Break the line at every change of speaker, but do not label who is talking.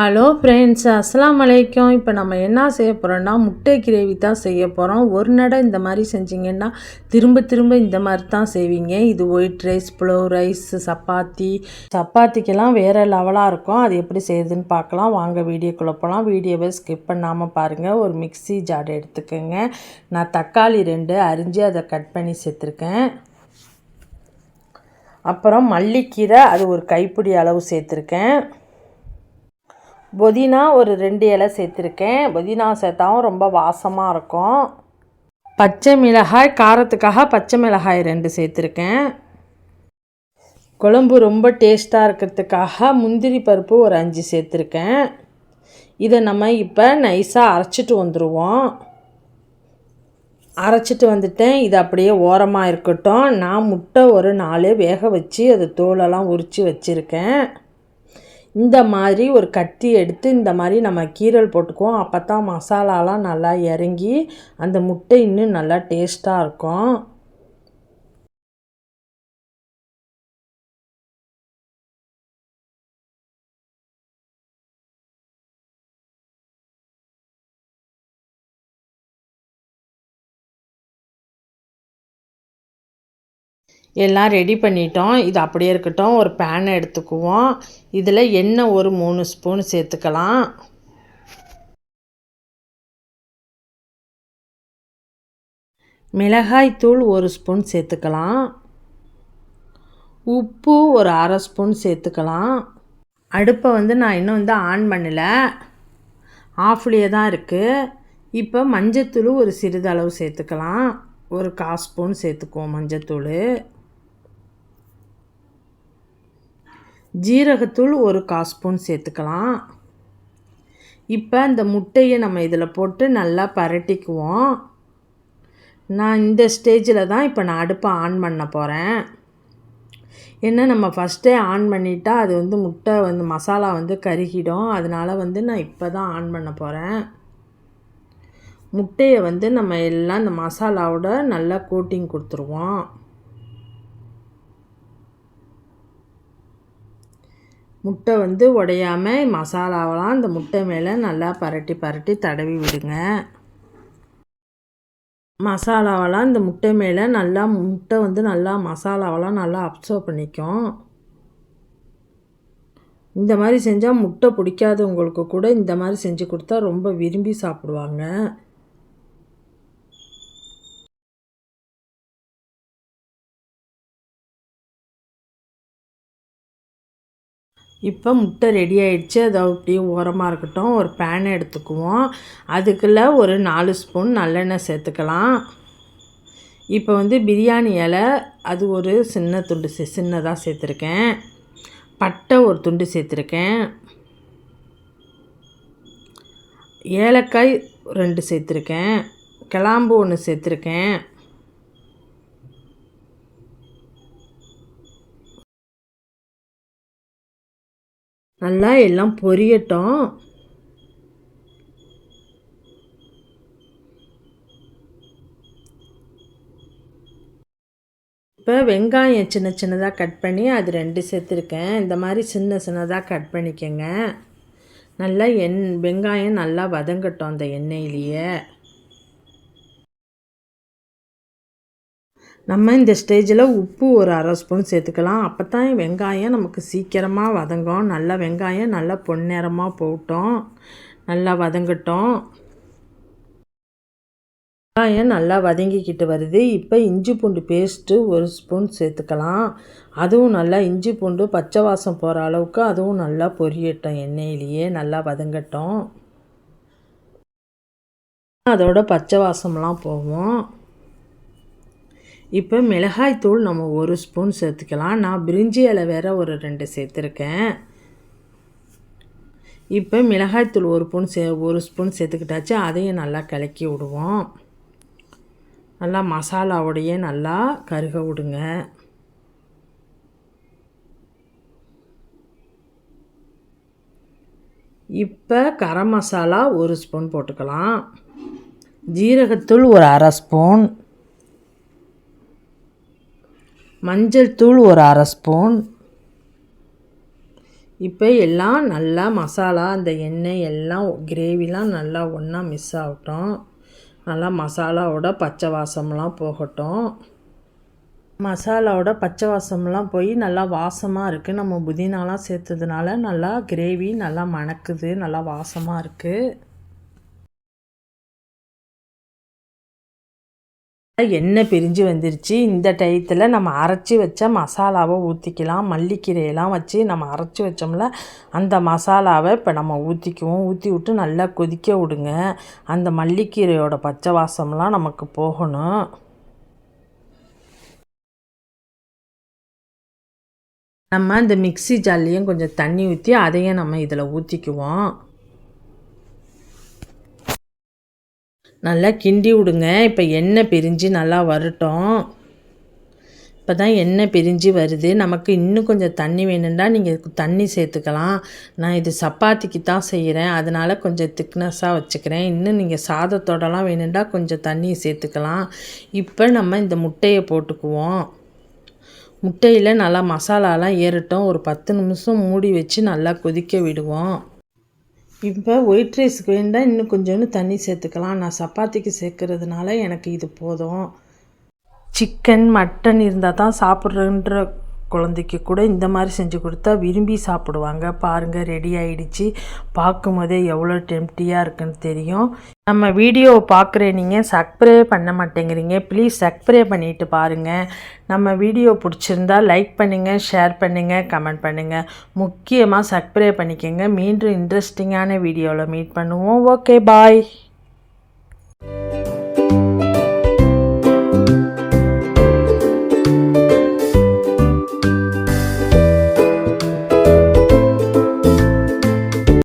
Hello friends அஸ்லாம் வலைக்கம் இப்போ நம்ம என்ன செய்ய போகிறோன்னா முட்டை கிரேவி தான் செய்ய போகிறோம் ஒரு நடை இந்த மாதிரி செஞ்சிங்கன்னா திரும்ப திரும்ப இந்த மாதிரி தான் செய்வீங்க. இது white rice pulao rice chapati. சப்பாத்திக்கெல்லாம் வேறு லெவலாக இருக்கும். அது எப்படி செய்யுதுன்னு பார்க்கலாம். வாங்க வீடியோக்குள்ளே போகலாம் வீடியோவை ஸ்கிப் பண்ணாமல் பாருங்கள் ஒரு மிக்ஸி ஜார் எடுத்துக்கோங்க. நான் தக்காளி ரெண்டு அரிஞ்சு அதை கட் பண்ணி சேர்த்துருக்கேன். அப்புறம் மல்லிக்கீரை அது ஒரு கைப்பிடி அளவு சேர்த்துருக்கேன். புதினா ஒரு ரெண்டு இலை சேர்த்துருக்கேன். புதினா சேர்த்தாவும் ரொம்ப வாசமாக இருக்கும். பச்சை மிளகாய் காரத்துக்காக பச்சை மிளகாய் ரெண்டு சேர்த்துருக்கேன். குழம்பு ரொம்ப டேஸ்ட்டாக இருக்கிறதுக்காக முந்திரி பருப்பு ஒரு அஞ்சு சேர்த்துருக்கேன். இதை நம்ம இப்போ நைஸாக அரைச்சிட்டு வந்துடுவோம் அரைச்சிட்டு வந்துட்டேன். இது அப்படியே ஓரமாக இருக்கட்டும். நான் முட்டை ஒரு நாலு வேக வச்சு அது தோலெல்லாம் உரித்து வச்சுருக்கேன். இந்த மாதிரி ஒரு கத்தி எடுத்து இந்த மாதிரி நம்ம கீரல் போட்டுக்குவோம். அப்போ தான் மசாலாலாம் நல்லா இறங்கி அந்த முட்டை இன்னும் நல்லா டேஸ்ட்டாக இருக்கும். எல்லாம் ரெடி பண்ணிட்டோம். இது அப்படியே இருக்கட்டும். ஒரு பேனை எடுத்துக்குவோம். இதில் எண்ணெய் ஒரு மூணு ஸ்பூன் சேர்த்துக்கலாம். மிளகாய் தூள் ஒரு ஸ்பூன் சேர்த்துக்கலாம். உப்பு ஒரு அரை ஸ்பூன் சேர்த்துக்கலாம். அடுப்பை வந்து நான் இன்னும் வந்து ஆன் பண்ணலை. ஆஃப்லேயே தான் இருக்குது இப்போ மஞ்சத்தூள் ஒரு சிறிதளவு சேர்த்துக்கலாம். ஒரு கால் ஸ்பூன் சேர்த்துக்குவோம் மஞ்சத்தூள். ஜீரகத்தூள் ஒரு கால் ஸ்பூன் சேர்த்துக்கலாம். இப்போ இந்த முட்டையை நம்ம இதில் போட்டு நல்லா பரட்டிக்குவோம். நான் இந்த ஸ்டேஜில் தான் இப்போ நான் அடுப்பை ஆன் பண்ண போகிறேன் ஏன்னா நம்ம ஃபஸ்ட்டே ஆன் பண்ணிட்டா அது வந்து முட்டை வந்து மசாலா வந்து கருகிடும். அதனால் வந்து நான் இப்போ தான் ஆன் பண்ண போகிறேன் முட்டையை வந்து நம்ம எல்லாம் இந்த மசாலாவோட நல்லா கோட்டிங் கொடுத்துருவோம். முட்டை வந்து உடையாமல் மசாலாவெல்லாம் இந்த முட்டை மேலே நல்லா பரட்டி பரட்டி தடவி விடுங்க. மசாலாவெல்லாம் இந்த முட்டை மேலே நல்லா முட்டை வந்து நல்லா மசாலாவெல்லாம் நல்லா அப்சர்வ் பண்ணிக்கும். இந்த மாதிரி செஞ்சால் முட்டை பிடிக்காதவங்களுக்கு கூட இந்த மாதிரி செஞ்சு கொடுத்தா ரொம்ப விரும்பி சாப்பிடுவாங்க. இப்போ முட்டை ரெடி ஆகிடுச்சு அது அப்படியே ஓரமாக இருக்கட்டும். ஒரு பேனை எடுத்துக்குவோம். அதுக்குள்ளே ஒரு நாலு ஸ்பூன் நல்லெண்ணெய் சேர்த்துக்கலாம். இப்போ வந்து பிரியாணி இலை அது ஒரு சின்ன துண்டு சின்னதாக சேர்த்துருக்கேன். பட்டை ஒரு துண்டு சேர்த்துருக்கேன். ஏலக்காய் ரெண்டு சேர்த்துருக்கேன். கிளாம்பு ஒன்று சேர்த்துருக்கேன். நல்லா எல்லாம் பொரியட்டும். இப்போ வெங்காயம் சின்ன சின்னதாக கட் பண்ணி அது ரெண்டு சேர்த்துருக்கேன். இந்த மாதிரி சின்ன சின்னதாக கட் பண்ணிக்கோங்க. நல்லா எண் வெங்காயம் நல்லா வதங்கட்டும் அந்த எண்ணெயிலேயே. நம்ம இந்த ஸ்டேஜில் உப்பு ஒரு அரை ஸ்பூன் சேர்த்துக்கலாம். அப்போ தான் வெங்காயம் நமக்கு சீக்கிரமாக வதங்கும். நல்லா வெங்காயம் நல்லா பொன்னிறமாக போட்டோம். நல்லா வதங்கட்டும். வெங்காயம் நல்லா வதங்கிக்கிட்டு வருது. இப்போ இஞ்சி பூண்டு பேஸ்ட்டு ஒரு ஸ்பூன் சேர்த்துக்கலாம். அதுவும் நல்லா இஞ்சி பூண்டு பச்சை வாசம் போகிற அளவுக்கு அதுவும் நல்லா பொரியட்டும் எண்ணெயிலேயே. நல்லா வதங்கட்டும். அதோட பச்சை வாசம்லாம் போகும். இப்போ மிளகாய்த்தூள் நம்ம ஒரு ஸ்பூன் சேர்த்துக்கலாம். நான் பிரிஞ்சி இலை வேற ஒரு ரெண்டு சேர்த்துருக்கேன். இப்போ மிளகாய்த்தூள் ஒரு ஸ்பூன் சே ஒரு ஸ்பூன் சேர்த்துக்கிட்டாச்சு. அதையும் நல்லா கலக்கி விடுவோம். நல்லா மசாலாவோடையே நல்லா கருக விடுங்க. இப்போ கரம் மசாலா ஒரு ஸ்பூன் போட்டுக்கலாம். ஜீரகத்தூள் ஒரு அரை ஸ்பூன். மஞ்சள் தூள் ஒரு அரை ஸ்பூன். இப்போ எல்லாம் நல்லா மசாலா அந்த எண்ணெய் எல்லாம் கிரேவிலாம் நல்லா ஒன்றா மிஸ் ஆகட்டும். நல்லா மசாலாவோட பச்சை வாசம்லாம் போகட்டும். மசாலாவோட பச்சை வாசம்லாம் போய் நல்லா வாசமாக இருக்குது நம்ம புதினாலாம் சேர்த்ததுனால நல்லா கிரேவி நல்லா மணக்குது நல்லா வாசமாக இருக்குது எண்ணெய் பிரிஞ்சு வந்துருச்சு. இந்த டயத்தில் நம்ம அரைச்சி வச்ச மசாலாவை ஊற்றிக்கலாம் மல்லிக்கீரையெல்லாம் வச்சு நம்ம அரைச்சி வச்சோம்ல அந்த மசாலாவை இப்போ நம்ம ஊற்றிக்குவோம் ஊற்றி விட்டு நல்லா கொதிக்க விடுங்க. அந்த மல்லிக்கீரையோட பச்சை வாசம்லாம் நமக்கு போகணும். நம்ம இந்த மிக்சி ஜால்லையும் கொஞ்சம் தண்ணி ஊற்றி அதையும் நம்ம இதில் ஊற்றிக்குவோம் நல்லா கிண்டி விடுங்க. இப்போ எண்ணெய் பிரிஞ்சு நல்லா வரட்டும். இப்போ தான் எண்ணெய் பிரிஞ்சு வருது. நமக்கு இன்னும் கொஞ்சம் தண்ணி வேணும்னா நீங்கள் தண்ணி சேர்த்துக்கலாம். நான் இது சப்பாத்திக்கு தான் செய்கிறேன் அதனால் கொஞ்சம் திக்னஸாக வச்சுக்கிறேன். இன்னும் நீங்கள் சாதத்தோடலாம் வேணும்னா கொஞ்சம் தண்ணி சேர்த்துக்கலாம். இப்போ நம்ம இந்த முட்டையை போட்டுக்குவோம். முட்டையில் நல்லா மசாலாலாம் ஏறட்டும். ஒரு பத்து நிமிஷம் மூடி வச்சு நல்லா கொதிக்க விடுவோம். இப்போ ஒயிட் ரைஸுக்கு வேண்டாம் இன்னும் கொஞ்சோண்டு தண்ணி சேர்த்துக்கலாம். நான் சப்பாத்திக்கு சேர்க்கறதுனால எனக்கு இது போதும். சிக்கன் மட்டன் இருந்தால் தான் சாப்பிட்றன்ற குழந்தைக்கு கூட இந்த மாதிரி செஞ்சு கொடுத்தா விரும்பி சாப்பிடுவாங்க. பாருங்கள் ரெடி ஆகிடுச்சு பார்க்கும் போதே எவ்வளோ டெம்டியாக இருக்குன்னு தெரியும். நம்ம வீடியோவை பார்க்குற நீங்கள் சப்ஸ்கிரைப் பண்ண மாட்டேங்கிறீங்க. ப்ளீஸ் சப்ஸ்கிரைப் பண்ணிவிட்டு பாருங்கள் நம்ம வீடியோ பிடிச்சிருந்தா லைக் பண்ணுங்கள் ஷேர் பண்ணுங்கள் கமெண்ட் பண்ணுங்கள் முக்கியமாக சப்ஸ்கிரைப் பண்ணிக்கோங்க. மீண்டும் இன்ட்ரெஸ்டிங்கான வீடியோவில் மீட் பண்ணுவோம். Okay bye